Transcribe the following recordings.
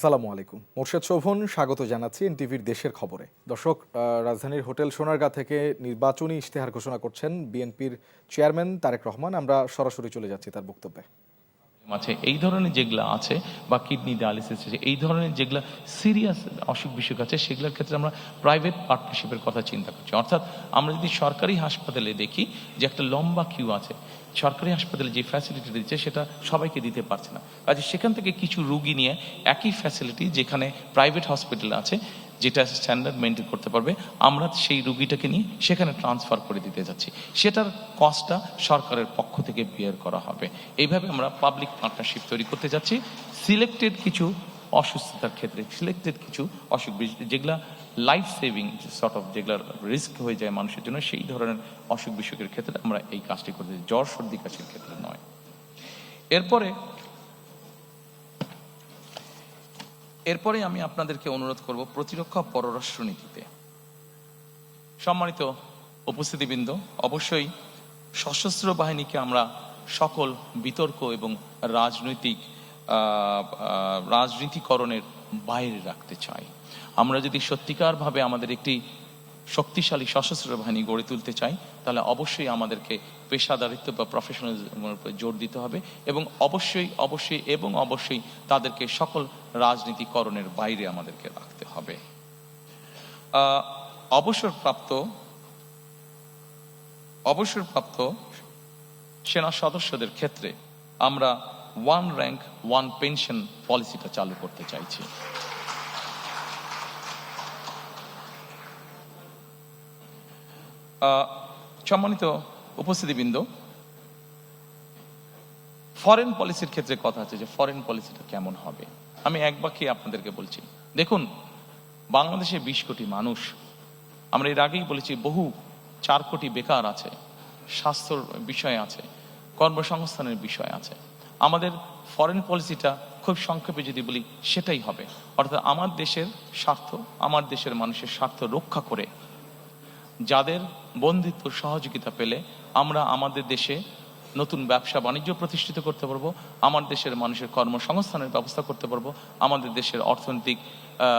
আসসালামু আলাইকুম। মোর্শেদ শোভন, স্বাগত জানাচ্ছি এনটিভির দেশের খবরে। দর্শক রাজধানীর হোটেল সোনারগাঁ থেকে নির্বাচনী ইশতেহার ঘোষণা করছেন বিএনপির চেয়ারম্যান তারেক রহমান। আমরা সরাসরি চলে যাচ্ছি তার বক্তব্যে। আছে এই ধরনের যেগুলো আছে বা কিডনি ডায়ালিসিস আছে, এই ধরনের যেগুলো সিরিয়াস অসুখ বিসুখ আছে, সেগুলোর ক্ষেত্রে আমরা প্রাইভেট পার্টনারশিপের কথা চিন্তা করছি। অর্থাৎ আমরা যদি সরকারি হাসপাতালে দেখি যে একটা লম্বা কিউ আছে, সরকারি হাসপাতালে যে ফ্যাসিলিটি দিচ্ছে সেটা সবাইকে দিতে পারছে না। কাজে সেখান থেকে কিছু রুগী নিয়ে একই ফ্যাসিলিটি যেখানে প্রাইভেট হসপিটাল আছে যেটা স্ট্যান্ডার্ড মেনটেন করতে পারবে, আমরা সেই রুগীটাকে নিয়ে সেখানে ট্রান্সফার করে দিতে যাচ্ছি। সেটার কস্টটা সরকারের পক্ষ থেকে বিয়ার করা হবে। এইভাবে আমরা পাবলিক পার্টনারশিপ তৈরি করতে যাচ্ছি। সিলেক্টেড কিছু অসুস্থতার ক্ষেত্রে সিলেক্টেড কিছু অসুখ যেগুলা লাইফ সেভিং সর্ট অফ যেগুলো রিস্ক হয়ে যায় মানুষের জন্য, সেই ধরনের অসুখ বিসুখের ক্ষেত্রে আমরা এই কাজটি করতে জ্বর সর্দি কাশির ক্ষেত্রে নয়। এরপরে এরপরে আমি আপনাদেরকে অনুরোধ করব প্রতিরক্ষা পররাষ্ট্র নীতিতে। সম্মানিত উপস্থিতিবৃন্দ, অবশ্যই সশস্ত্র বাহিনীকে আমরা সকল বিতর্ক এবং রাজনৈতিক রাজনীতিকরণের বাইরে রাখতে চাই। আমরা যদি সত্যিকারভাবে আমাদের একটি শক্তিশালী সশস্ত্র বাহিনী গড়ে তুলতে চাই, তাহলে অবশ্যই আমাদেরকে পেশাদারিত্ব বা প্রফেশনালিজমের উপর জোর দিতে হবে এবং অবশ্যই অবশ্যই এবং অবশ্যই তাদেরকে সকল রাজনীতিকরণের বাইরে আমাদেরকে রাখতে হবে। অবসরপ্রাপ্ত অবসরপ্রাপ্ত সেনা সদস্যদের ক্ষেত্রে আমরা ওয়ান র্যাঙ্ক ওয়ান পেনশন পলিসিটা চালু করতে চাইছি। সম্মানিত উপস্থিতিবৃন্দ ফরেন পলিসির ক্ষেত্রে কথা আছে যে ফরেন পলিসিটা কেমন হবে? আমি এক বাক্যে আপনাদেরকে বলছি। দেখুন, বাংলাদেশে বিশ কোটি মানুষ, আমরা এর আগেই বলেছি বহু, চার কোটি বেকার আছে, স্বাস্থ্যর বিষয় আছে, কর্মসংস্থানের বিষয় আছে। আমাদের ফরেন পলিসিটা খুব সংক্ষেপে যদি বলি, সেটাই হবে। অর্থাৎ আমার দেশের স্বার্থ, আমার দেশের মানুষের স্বার্থ রক্ষা করে যাদের বন্ধিত্ব সহযোগিতা পেলে আমরা আমাদের দেশে নতুন ব্যবসা বাণিজ্য প্রতিষ্ঠিত করতে পারব, আমার দেশের মানুষের কর্মসংস্থানের ব্যবস্থা করতে পারব, আমাদের দেশের অর্থনৈতিক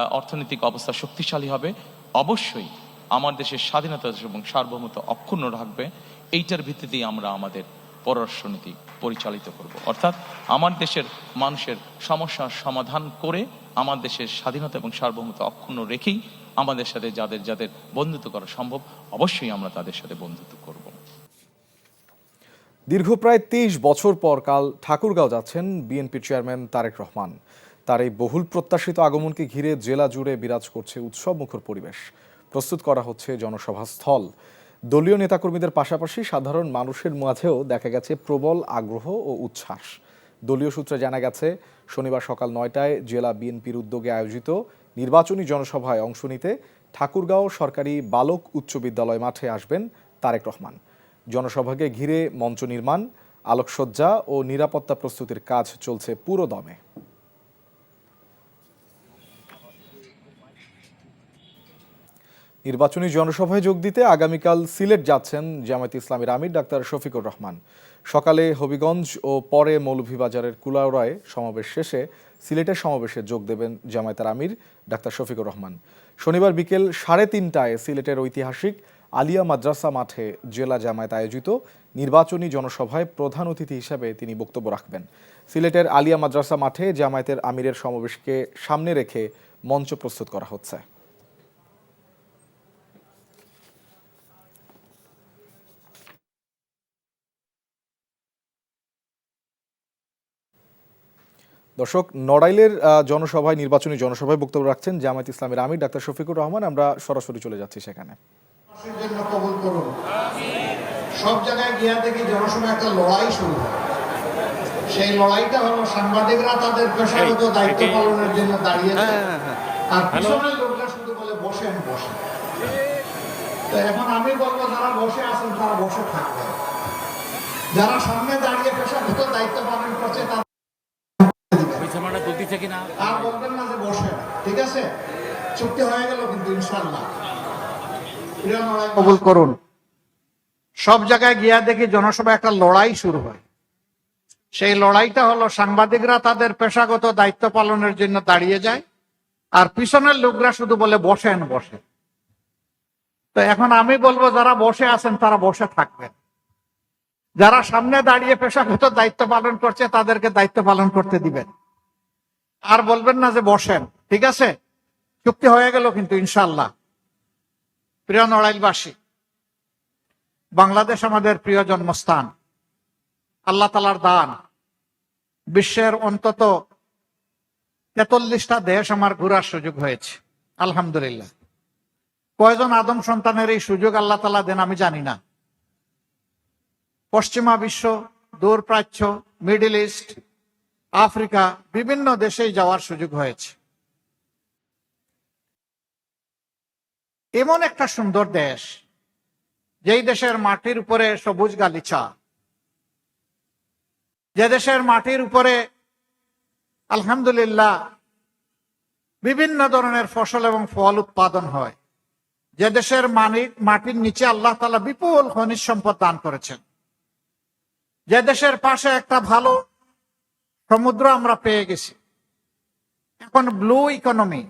অর্থনৈতিক অবস্থা শক্তিশালী হবে। অবশ্যই আমার দেশের স্বাধীনতা এবং সার্বভৌমত্ব অক্ষুণ্ণ রাখবে। এইটার ভিত্তিতেই আমরা আমাদের পররাষ্ট্রনীতি পরিচালিত করব। অর্থাৎ আমার দেশের মানুষের সমস্যার সমাধান করে আমার দেশের স্বাধীনতা এবং সার্বভৌমত্ব অক্ষুণ্ণ রেখেই আমাদের সাথে যাদের যাদের বন্ধুত্ব করা সম্ভব, অবশ্যই আমরা তাদের সাথে বন্ধুত্ব করব। দীর্ঘ প্রায় তেইশ বছর পর কাল ঠাকুরগাঁও যাচ্ছেন বিএনপির চেয়ারম্যান তারেক রহমান। তার এই বহুল প্রত্যাশিত আগমনকে ঘিরে জেলা জুড়ে বিরাজ করছে উৎসব মুখর পরিবেশ। প্রস্তুত করা হচ্ছে জনসভা স্থল দলীয় নেতাকর্মীদের পাশাপাশি সাধারণ মানুষের মাঝেও দেখা গেছে প্রবল আগ্রহ ও উচ্ছ্বাস। দলীয় সূত্রে জানা গেছে, শনিবার সকাল নয়টায় জেলা বিএনপির উদ্যোগে আয়োজিত নির্বাচনী জনসভায় অংশ নিতে ঠাকুরগাঁও সরকারি বালক উচ্চ বিদ্যালয় মাঠে আসবেন তারেক রহমান। জনসভাকে ঘিরে মঞ্চ নির্মাণ, আলোকসজ্জা ও নিরাপত্তা প্রস্তুতির কাজ চলছে পুরো দমে। নির্বাচনী জনসভায় যোগ দিতে আগামীকাল সিলেট যাচ্ছেন জামায়াত ইসলামীর আমির ডাক্তার শফিকুর রহমান। সকালে হবিগঞ্জ ও পরে মৌলভীবাজারের কুলাউড়ায় সমাবেশ শেষে সিলেটের সমাবেশে যোগ দেবেন জামায়াতের আমির ডাক্তার শফিকুর রহমান। শনিবার বিকেল সাড়ে তিনটায় সিলেটের ঐতিহাসিক আলিয়া মাদ্রাসা মাঠে জেলা জামায়াত আয়োজিত নির্বাচনী জনসভায় প্রধান অতিথি হিসাবে তিনি বক্তব্য রাখবেন। সিলেটের আলিয়া মাদ্রাসা মাঠে জামায়াতের আমিরের সমাবেশকে সামনে রেখে মঞ্চ প্রস্তুত করা হচ্ছে। দর্শক নড়াইলের জনসভায় নির্বাচনী জনসভায় বক্তব্য রাখছেন জামায়াত ইসলামের আমির ডাক্তার শফিকুর রহমান। আমরা সরাসরি চলে যাচ্ছি সেখানে। সব জায়গায় গিয়া দেখি জনসভা একটা লড়াই শুরু হয়। সেই লড়াইটা হলো সাংবাদিকরা তাদের পেশাগত দায়িত্ব পালনের জন্য দাঁড়িয়েছে আর পিছনের লোকরা শুধু বলে বসেন বসেন তো এখন আমি বলব যারা বসে আছেন তারা বসে থাকবে যারা সামনে দাঁড়িয়ে পেশাগত দায়িত্ব পালন করছে চলতেছে কিনা? আর বলবেন না যে বসেন ঠিক আছে? চুক্তি হয়ে গেল কিন্তু ইনশাল্লাহ কবুল করুন। সব জায়গায় গিয়া দেখি জনসভা একটা লড়াই শুরু হয়। সেই লড়াইটা হলো সাংবাদিকরা তাদের পেশাগত দায়িত্ব পালনের জন্য দাঁড়িয়ে যায় আর পিছনের লোকরা শুধু বলে বসেন বসে তো এখন আমি বলব যারা বসে আছেন তারা বসে থাকবেন। যারা সামনে দাঁড়িয়ে পেশাগত দায়িত্ব পালন করছে তাদেরকে দায়িত্ব পালন করতে দিবেন। আর বলবেন না যে বসেন, ঠিক আছে? চুক্তি হয়ে গেল কিন্তু ইনশাল্লাহ প্রিয় নড়াইলবাসী, বাংলাদেশ আমাদের প্রিয় জন্মস্থান। আল্লাহ তালার দান। বিশ্বের অন্তত তেতাল্লিশটা দেশ আমার ঘোরার সুযোগ হয়েছে, আলহামদুলিল্লাহ। কয়জন আদম সন্তানের এই সুযোগ আল্লাহ তালা দেন আমি জানি না। পশ্চিমা বিশ্ব দূর প্রাচ্য মিডিল ইস্ট আফ্রিকা বিভিন্ন দেশে যাওয়ার সুযোগ হয়েছে। এমন একটা সুন্দর দেশ, যেই দেশের মাটির উপরে সবুজ গালিচা। যে দেশের মাটির উপরে আলহামদুলিল্লাহ বিভিন্ন ধরনের ফসল এবং ফল উৎপাদন হয়। যে দেশের মাটির নিচে আল্লাহ তালা বিপুল খনিজ সম্পদ দান করেছেন। যে দেশের পাশে একটা ভালো সমুদ্র আমরা পেয়ে গেছি। এখন ব্লু ইকোনমি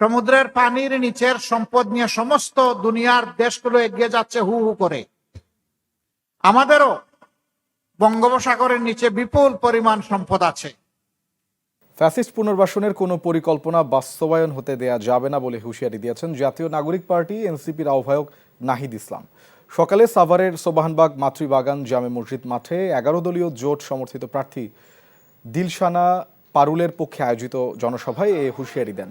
সমুদ্রের পানির নিচের সম্পদ নিয়ে সমস্ত দুনিয়ার দেশগুলো এগিয়ে যাচ্ছে হু হু করে। আমাদেরও বঙ্গোপসাগরের নিচে বিপুল পরিমাণ সম্পদ আছে। ফ্যাসিস্ট পুনর্বাসনের কোনো পরিকল্পনা বাস্তবায়ন হতে দেয়া যাবে না বলে হুঁশিয়ারি দিয়েছেন জাতীয় নাগরিক পার্টি এনসিপির আহ্বায়ক নাহিদ ইসলাম। সকালে সাভারের সোবাহানবাগ মাতৃবাগান জামে মসজিদ মাঠে এগারো দলীয় জোট সমর্থিত প্রার্থী দিলশানা পারুলের পক্ষে আয়োজিত জনসভায় এ হুঁশিয়ারি দেন।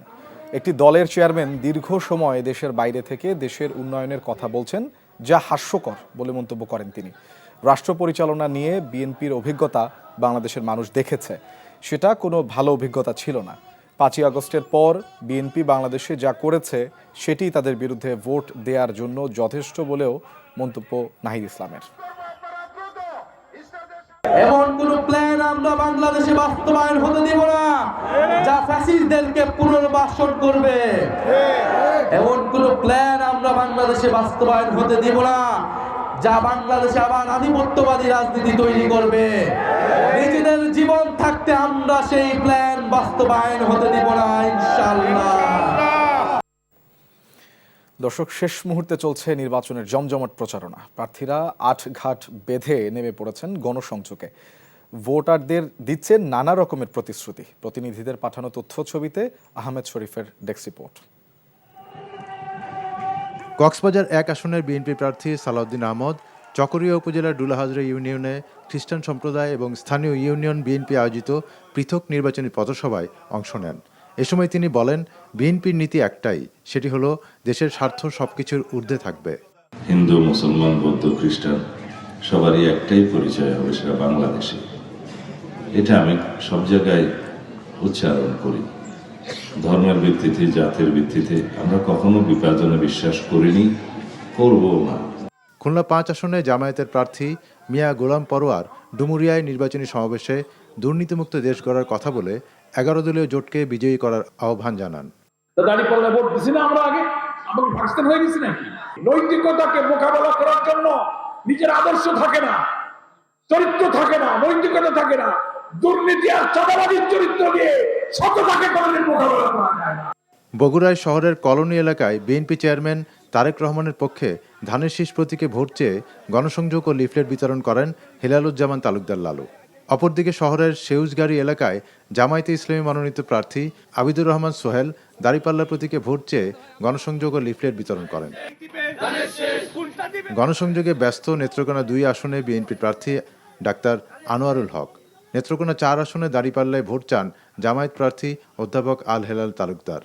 একটি দলের চেয়ারম্যান দীর্ঘ সময় দেশের বাইরে থেকে দেশের উন্নয়নের কথা বলছেন, যা হাস্যকর বলে মন্তব্য করেন তিনি। রাষ্ট্র পরিচালনা নিয়ে বিএনপির অভিজ্ঞতা বাংলাদেশের মানুষ দেখেছে। সেটা কোনো ভালো অভিজ্ঞতা ছিল না। পাঁচই আগস্টের পর বিএনপি বাংলাদেশে যা করেছে, সেটি তাদের বিরুদ্ধে ভোট দেওয়ার জন্য যথেষ্ট বলেও মন্তব্য নাহিদ ইসলামের। এমন কোন প্ল্যান আমরা বাংলাদেশে বাস্তবায়ন হতে দিব না, যা ফ্যাসিস্টদেরকে পুনর্বাসন করবে। এমন কোন প্ল্যান আমরা বাংলাদেশে বাস্তবায়ন হতে দিব না, যা বাংলাদেশে আবার আধিপত্যবাদী রাজনীতি তৈরি করবে। নিজেদের জীবন থাকতে আমরা সেই প্ল্যান বাস্তবায়ন হতে দিব না ইনশাল্লাহ দর্শক, শেষ মুহূর্তে চলছে নির্বাচনের জমজমাট প্রচারণা। প্রার্থীরা আট ঘাট বেঁধে নেমে পড়েছেন গণসংযোগে। ভোটারদের দিচ্ছে নানা রকমের প্রতিশ্রুতি। প্রতিনিধিদের পাঠানো তথ্য ছবিতে আহমেদ শরীফের ডেস্ক রিপোর্ট। কক্সবাজার এক আসনের বিএনপি প্রার্থী সালাউদ্দিন আহমদ, চকরিয়া উপজেলার ডুলাহাজরা ইউনিয়নে খ্রিস্টান সম্প্রদায় এবং স্থানীয় ইউনিয়ন বিএনপি আয়োজিত পৃথক নির্বাচনী পথসভায় অংশ নেন। এ সময় তিনি বলেন বিএনপির নীতি একটাই সেটি হলো দেশের স্বার্থ সবকিছুর ঊর্ধ্বে থাকবে। হিন্দু মুসলমান বৌদ্ধ খ্রিস্টান সবারই একটাই পরিচয় হবে সেটা বাংলাদেশে। এটা আমি সব জায়গায় উচ্চারণ করি। ধর্মের ভিত্তিতে জাতের ভিত্তিতে আমরা কখনো বিভাজনে বিশ্বাস করিনি করব না। খুলনা পাঁচ আসনে জামায়াতের প্রার্থী মিয়া গোলাম পরোয়ার ডুমুরিয়ায় নির্বাচনী সমাবেশে দুর্নীতিমুক্ত দেশ গড়ার কথা বলে এগারো দলীয় জোটকে বিজয়ী করার আহ্বান জানান। ভোট দিছি না আমরা আগে? পাকিস্তান হয়ে গেছি নাকি? নৈতিকতাকে মোকাবেলা করার জন্য নিজের আদর্শ থাকে না চরিত্র থাকে না নৈতিকতা থাকে না দুর্নীতি আর চাঁদাবাদীর চরিত্র দিয়ে সততাকে কোনোদিন মোকাবেলা করা যায় না। বগুড়ায় শহরের কলোনি এলাকায় বিএনপি চেয়ারম্যান তারেক রহমানের পক্ষে ধানের শীষ প্রতীকে ভোট চেয়ে গণসংযোগ ও লিফলেট বিতরণ করেন হেলালুজ্জামান তালুকদার লালু। অপরদিকে শহরের সেউজগাড়ি এলাকায় জামায়াতে ইসলামী মনোনীত প্রার্থী আবিদুর রহমান সোহেল দাঁড়িপাল্লা প্রতীকে ভোট চেয়ে গণসংযোগ ও লিফলেট বিতরণ করেন। গণসংযোগে ব্যস্ত নেত্রকোনা দুই আসনে বিএনপি প্রার্থী ডাক্তার আনোয়ারুল হক। নেত্রকোনা চার আসনে দাঁড়িপাল্লায় ভোট চান জামায়াত প্রার্থী অধ্যাপক আল হেলাল তালুকদার।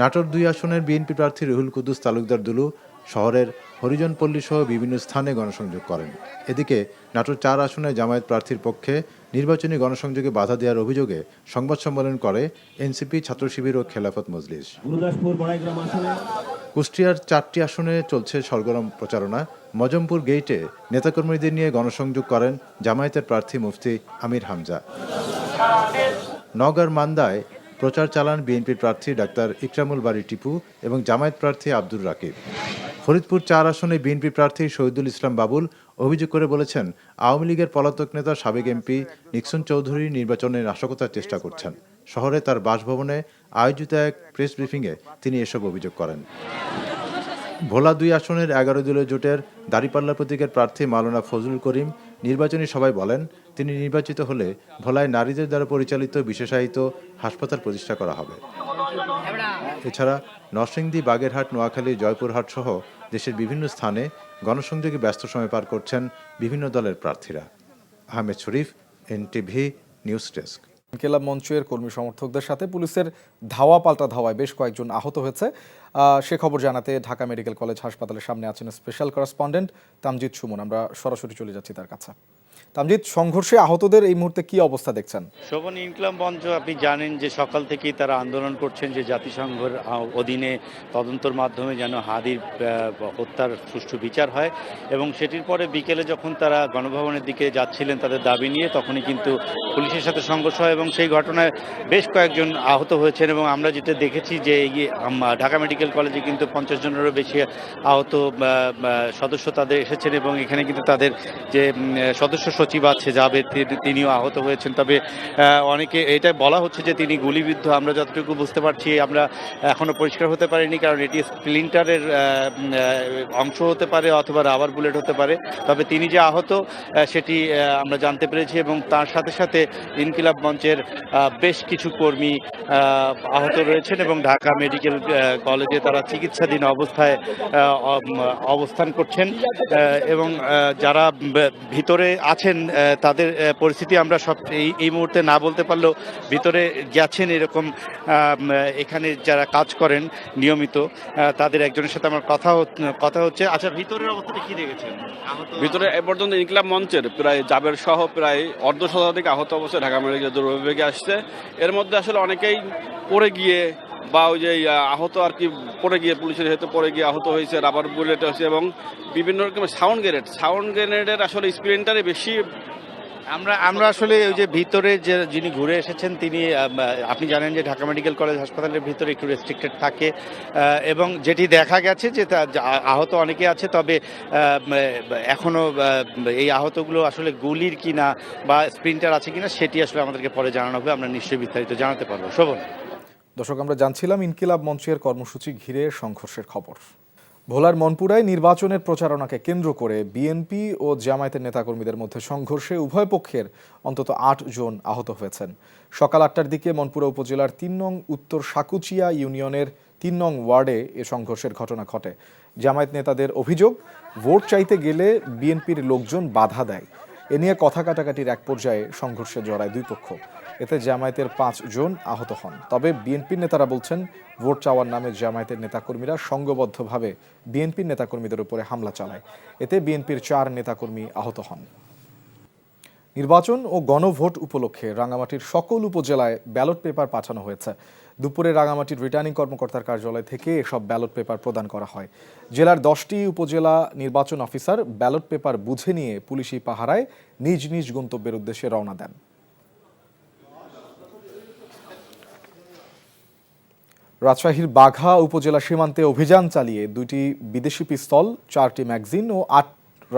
নাটোর দুই আসনের বিএনপি প্রার্থী রুহুল কুদ্দুস তালুকদার দুলু শহরের হরিজনপল্লী সহ বিভিন্ন স্থানে গণসংযোগ করেন। এদিকে নাটোর চার আসনে জামায়াত প্রার্থীর পক্ষে নির্বাচনী গণসংযোগে বাধা দেওয়ার অভিযোগে সংবাদ সম্মেলন করে এনসিপি ছাত্র শিবির ও খেলাফত মজলিস। কুষ্টিয়ার চারটি আসনে চলছে সরগরম প্রচারণা। মজমপুর গেইটে নেতাকর্মীদের নিয়ে গণসংযোগ করেন জামায়াতের প্রার্থী মুফতি আমির হামজা। নগর মান্দায় প্রচার চালান বিএনপির প্রার্থী ডাক্তার ইকরামুল বাড়ি টিপু এবং জামায়াত প্রার্থী আব্দুর রাকিব। ফরিদপুর চার আসনে বিএনপি প্রার্থী শহীদুল ইসলাম বাবুল অভিযোগ করে বলেছেন, আওয়ামী লীগের পলাতক নেতা সাবেক এমপি নিক্সন চৌধুরী নির্বাচনে নাশকতার চেষ্টা করছেন। শহরে তার বাসভবনে আয়োজিত এক প্রেস ব্রিফিংয়ে তিনি এসব অভিযোগ করেন। ভোলা দুই আসনের এগারো দলীয় জোটের দাড়িপাল্লা প্রতীকের প্রার্থী মাওলানা ফজলুল করিম নির্বাচনী সভায় বলেন, তিনি নির্বাচিত হলে ভোলায় নারীদের দ্বারা পরিচালিত বিশেষায়িত হাসপাতাল প্রতিষ্ঠা করা হবে। এছাড়া নরসিংদী, বাগেরহাট, নোয়াখালী, জয়পুরহাট সহ দেশের বিভিন্ন স্থানে গণসংযোগে ব্যস্ত সময় পার করছেন বিভিন্ন দলের প্রার্থীরা। Ahmed Sharif, NTV news desk. Inqilab মঞ্চের কর্মী সমর্থকদের সাথে পুলিশের ধাওয়া পাল্টা ধাওয়ায় বেশ কয়েকজন আহত হয়েছে। সে খবর জানাতে ঢাকা মেডিকেল কলেজ হাসপাতালের সামনে আছেন স্পেশাল করেসপন্ডেন্ট তামজিৎ সুমন। আমরা সরাসরি চলে যাচ্ছি তার কাছে। তামজিদ সংঘর্ষে আহতদের এই মুহূর্তে কি অবস্থা দেখছেন? শোভন ইনকলাম মঞ্চ আপনি জানেন যে সকাল থেকেই তারা আন্দোলন করছেন যে জাতিসংঘের অধীনে তদন্তর মাধ্যমে যেন হাদির হত্যার সুষ্ঠু বিচার হয় এবং সেটির পরে বিকেলে যখন তারা গণভবনের দিকে যাচ্ছিলেন তাদের দাবি নিয়ে তখনই কিন্তু পুলিশের সাথে সংঘর্ষ হয় এবং সেই ঘটনায় বেশ কয়েকজন আহত হয়েছেন এবং আমরা যেটা দেখেছি যে ঢাকা মেডিকেল কলেজে কিন্তু পঞ্চাশ জনেরও বেশি আহত আহ, আহ, সদস্য তাদের এসেছেন এবং এখানে কিন্তু তাদের যে সদস্য সচিব আছে যাবে তিনিও আহত হয়েছেন। তবে অনেকে এটা বলা হচ্ছে যে তিনি গুলিবিদ্ধ। আমরা যতটুকু বুঝতে পারছি আমরা এখনও পরিষ্কার হতে পারিনি কারণ এটি স্প্লিন্টারের অংশ হতে পারে অথবা রাবার বুলেট হতে পারে। তবে তিনি যে আহত আহ, সেটি আমরা জানতে পেরেছি এবং তার সাথে সাথে ইনকিলাব মঞ্চের বেশ কিছু কর্মী আহ, আহত রয়েছেন এবং ঢাকা মেডিকেল কলেজে তারা চিকিৎসাধীন অবস্থায় অবস্থান করছেন এবং যারা ভিতরে আছেন আহ, তাদের পরিস্থিতি আমরা সব এই এই মুহূর্তে না বলতে পারলেও ভিতরে গেছেন এরকম এখানে যারা কাজ করেন নিয়মিত তাদের একজনের সাথে আমার কথা কথা হচ্ছে। আচ্ছা ভিতরের অবস্থাটা কি দেখেছেন? ভিতরে এ পর্যন্ত ইনকলাব মঞ্চের প্রায় জাবের সহ প্রায় অর্ধ শতাধিক আহত অবস্থায় ঢাকা মেডিকেল দুর্গ বিভাগে আসছে। এর মধ্যে আসলে অনেকেই পড়ে গিয়ে বা ওই যে আহত আর কি পড়ে গিয়ে পুলিশের হেতু পড়ে গিয়ে আহত হয়েছে রাবার বুলেট হয়েছে এবং বিভিন্ন রকমের সাউন্ড গ্রেনেড। সাউন্ড গ্রেনেডের আসলে স্প্রিন্টারে বেশি আমরা আমরা আসলে ওই যে ভিতরে যে যিনি ঘুরে এসেছেন, তিনি আপনি জানেন যে ঢাকা মেডিকেল কলেজ হাসপাতালের ভিতরে একটু রেস্ট্রিক্টেড থাকে এবং যেটি দেখা গেছে যে তা- আহত অনেকে আছে, তবে এখনও এই আহতগুলো আসলে গুলির কিনা বা স্প্রিন্টার আছে কিনা, সেটি আসলে আমাদেরকে পরে জানানো হবে, আমরা নিশ্চয়ই বিস্তারিত জানাতে পারব। শোভন। দর্শক, আমরা জানছিলাম ইনকিলাব মঞ্চের কর্মসূচি ঘিরে সংঘর্ষের খবর। ভোলার মনপুরায় নির্বাচনের প্রচারণাকে কেন্দ্র করে বিএনপি ও জামায়াতের নেতাকর্মীদের মধ্যে সংঘর্ষে উভয় পক্ষের অন্তত আট জন আহত হয়েছেন। সকাল আটটার দিকে মনপুরা উপজেলার তিন নং উত্তর সাকুচিয়া ইউনিয়নের তিন নং ওয়ার্ডে এ সংঘর্ষের ঘটনা ঘটে। জামায়াত নেতাদের অভিযোগ, ভোট চাইতে গেলে বিএনপির লোকজন বাধা দেয়। এ নিয়ে কথা কাটাকাটির এক পর্যায়ে সংঘর্ষে জড়ায় দুই পক্ষ। এতে জামায়াতের পাঁচ জন আহত হন। তবে বিএনপির নেতারা বলছেন, ভোট চাওয়ার নামে জামায়াতের নেতাকর্মীরা সংঘবদ্ধভাবে বিএনপির নেতাকর্মীদের উপরে হামলা চালায়। এতে বিএনপির চার নেতাকর্মী আহত হন। নির্বাচন ও গণভোট উপলক্ষে রাঙামাটির সকল উপজেলায় ব্যালট পেপার পাঠানো হয়েছে। দুপুরে রাঙামাটির রিটার্নিং কর্মকর্তার কার্যালয় থেকে এসব ব্যালট পেপার প্রদান করা হয়। জেলার দশটি উপজেলা নির্বাচন অফিসার ব্যালট পেপার বুঝে নিয়ে পুলিশি পাহারায় নিজ নিজ গন্তব্যের উদ্দেশ্যে রওনা দেন। রাজশাহীর বাঘা উপজেলা সীমান্তে অভিযান চালিয়ে দুইটি বিদেশি পিস্তল, চারটি ম্যাগজিন ও আট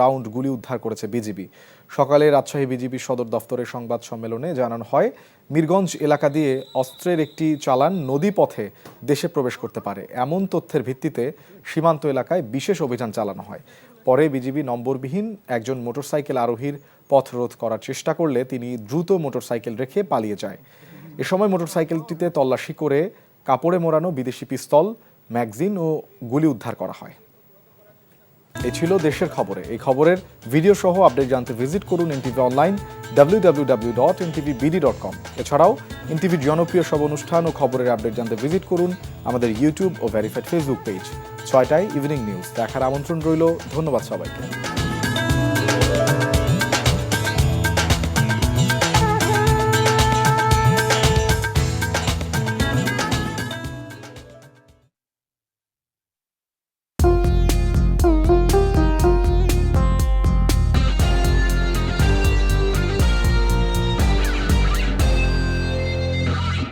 রাউন্ড গুলি উদ্ধার করেছে বিজিবি। সকালে রাজশাহী বিজিবি সদর দফতরের সংবাদ সম্মেলনে জানানো হয়, মিরগঞ্জ এলাকা দিয়ে অস্ত্রের একটি চালান নদীপথে দেশে প্রবেশ করতে পারে। এমন তথ্যের ভিত্তিতে সীমান্ত এলাকায় বিশেষ অভিযান চালানো হয়। পরে বিজিবি নম্বরবিহীন একজন মোটরসাইকেল আরোহীর পথ রোধ করার চেষ্টা করলে তিনি দ্রুত মোটরসাইকেল রেখে পালিয়ে যায়। এ সময় মোটরসাইকেলটিতে তল্লাশি করে কাপড়ে মোড়ানো বিদেশি পিস্তল, ম্যাগজিন ও গুলি উদ্ধার করা হয়। এ ছিল দেশের খবরে। এই খবরের ভিডিও সহ আপডেট জানতে ভিজিট করুন NTV online W W dot NTV dot com এছাড়াও এনটিভির জনপ্রিয় সব অনুষ্ঠান ও খবরের আপডেট জানতে ভিজিট করুন আমাদের ইউটিউব ও ভেরিফাইড ফেসবুক পেজ ছয়টায় ইভিনিং নিউজ দেখার আমন্ত্রণ রইল। ধন্যবাদ সবাইকে।